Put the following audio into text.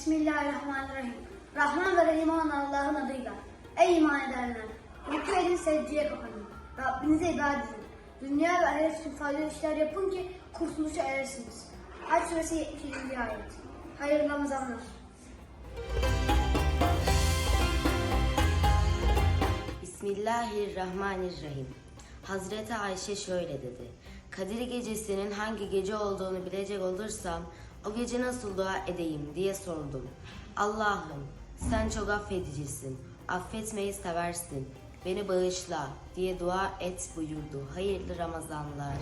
Bismillahirrahmanirrahim. Rahman ve Rahim olan Allah'ın adıyla. Ey iman edenler! Rükû edin secdeye kapanın. Rabbinize ibadet edin. Dünya ve ahiret için faydalı işler yapın ki kurtuluşa eresiniz. Hac suresi 77. ayet. Hayırlı Ramazanlar. Bismillahirrahmanirrahim. Hazreti Ayşe şöyle dedi. Kadir gecesinin hangi gece olduğunu bilecek olursam o gece nasıl dua edeyim diye sordum. Allah'ım sen çok affedicisin, affetmeyi seversin, beni bağışla diye dua et buyurdu. Hayırlı Ramazanlar.